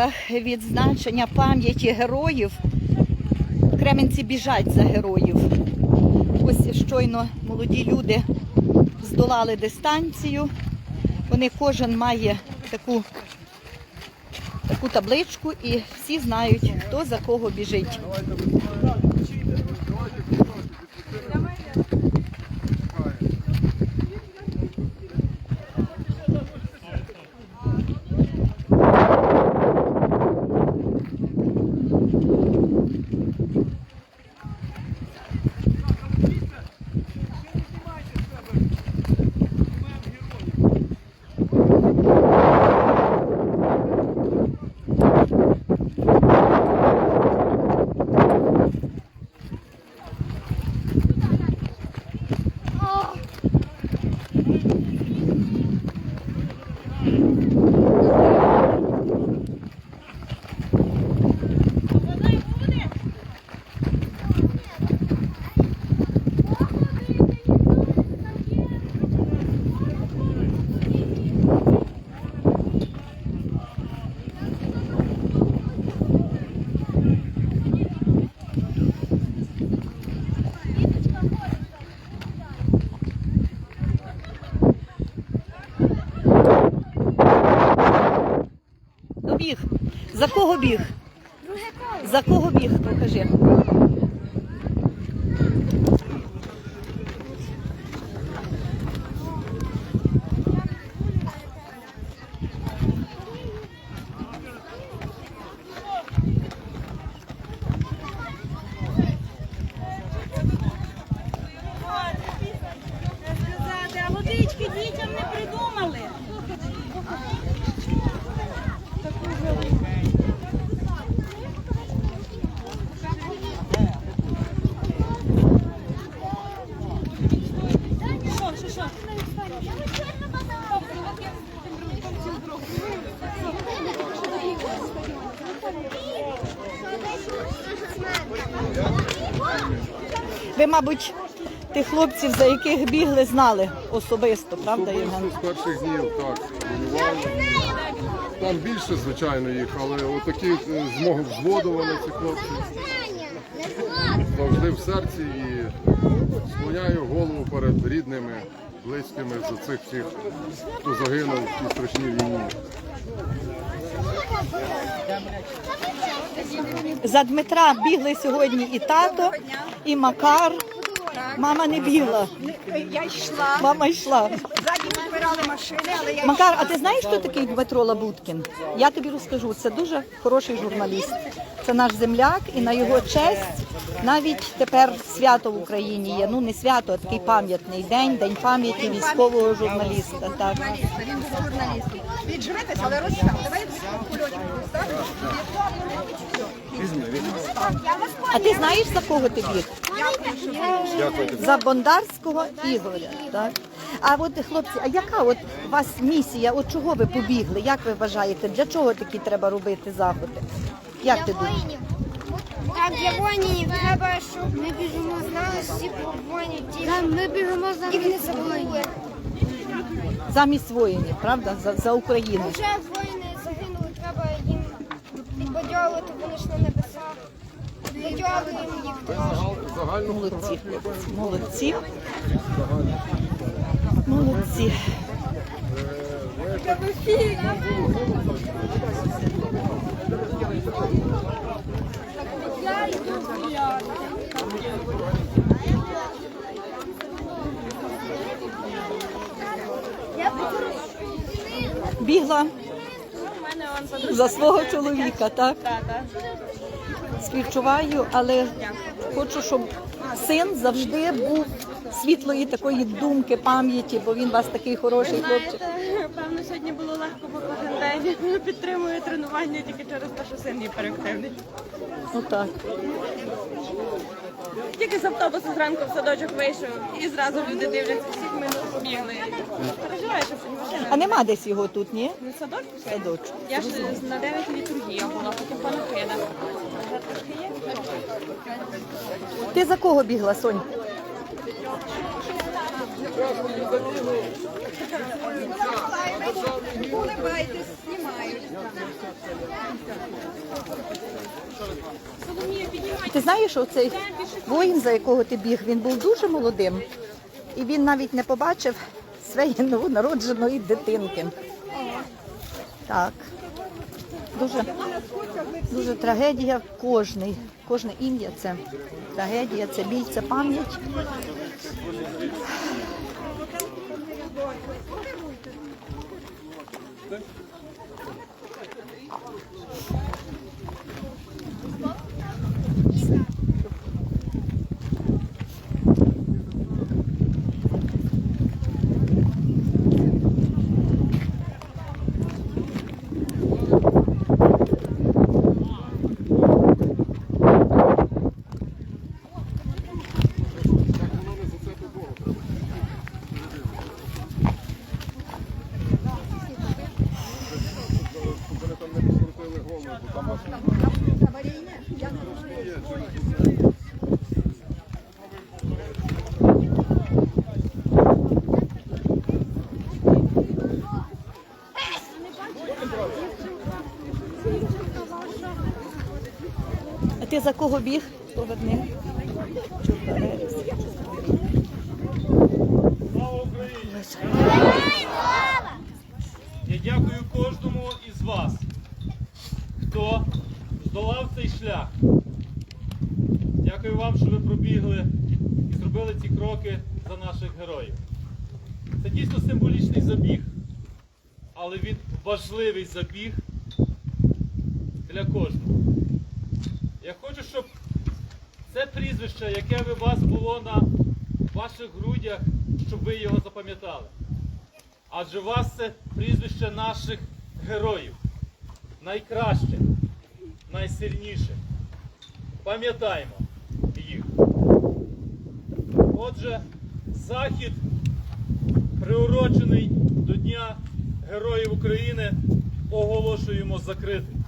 рамках відзначення пам'яті героїв Кременці біжать за героїв. Ось щойно молоді люди здолали дистанцію. Вони кожен має таку, таку табличку і всі знають, хто за кого біжить. За кого біг? За кого біг? Покажи. Ви, мабуть, тих хлопців, за яких бігли, знали особисто, правда, Євген? З перших днів, так, воювали. Там більше, звичайно, їх, але отакі е, змогу взводу вони, ці хлопці, завжди в серці і склоняю голову перед рідними, близькими за цих всіх, хто загинув в тій страшній війні. За Дмитра бігли сьогодні і тато, і Макар. Мама не бігла, Я йшла, мама йшла. ззаді збирали машини, але я Макар, а ти знаєш, хто такий Дмитро Лабуткін? Я тобі розкажу. Це дуже хороший журналіст. Це наш земляк, і на його честь навіть тепер свято в Україні є. Ну не свято, а такий пам'ятний день, день пам'яті військового журналіста. Так. він був журналістом. Відживетесь, але розстав. Давай кульочок розставимо. А ти знаєш за кого ти біг? За Бондарського Ігоря. Так? А от хлопці, а яка от у вас місія? От чого ви побігли? Як ви вважаєте? Для чого такі треба робити заходи? Як ти думаєш? Так, для воїнів треба, щоб ми біжимо знали всі про воїнів. Так, ми біжимо знали їх не забули. Замість воїнів, правда? За, за Україну. Вже воїни загинули, треба їм підбадьовувати, вони ж на небесах. Підбадьовуємо їх трошки. Молодці, хлопці, молодці. Молодці. Бігла за свого чоловіка, так? Співчуваю, але хочу, щоб син завжди був світлої такої думки, пам'яті, бо він у вас такий хороший хлопчик. Певно, сьогодні було кожен день підтримує тренування тільки через те, що син гіперактивний. Ну так. Тільки з автобусу зранку в садочок вийшов і зразу люди дивляться, всіх ми побігли. Переживаю, що це машина. А нема десь його тут, ні? Не садочок? Садочок. Я ж на 9 літургія була, потім панахида. Ти за кого бігла, Сонь? Ти знаєш, оцей воїн, за якого ти біг, він був дуже молодим. І він навіть не побачив своєї новонародженої дитинки. Так. Дуже, дуже трагедія кожний. Кожне ім'я це трагедія, це біль, це пам'ять. Щоб А ти за кого біг? Поверни. Чубарець. Я дякую кожному здолав цей шлях. Дякую вам, що ви пробігли і зробили ці кроки за наших героїв. Це дійсно символічний забіг, але він важливий забіг для кожного. Я хочу, щоб це прізвище, яке у вас було на ваших грудях, щоб ви його запам'ятали. Адже у вас це прізвище наших героїв. Найкраще, найсильніше. Пам'ятаємо їх. Отже, захід, приурочений до Дня Героїв України, оголошуємо закритим.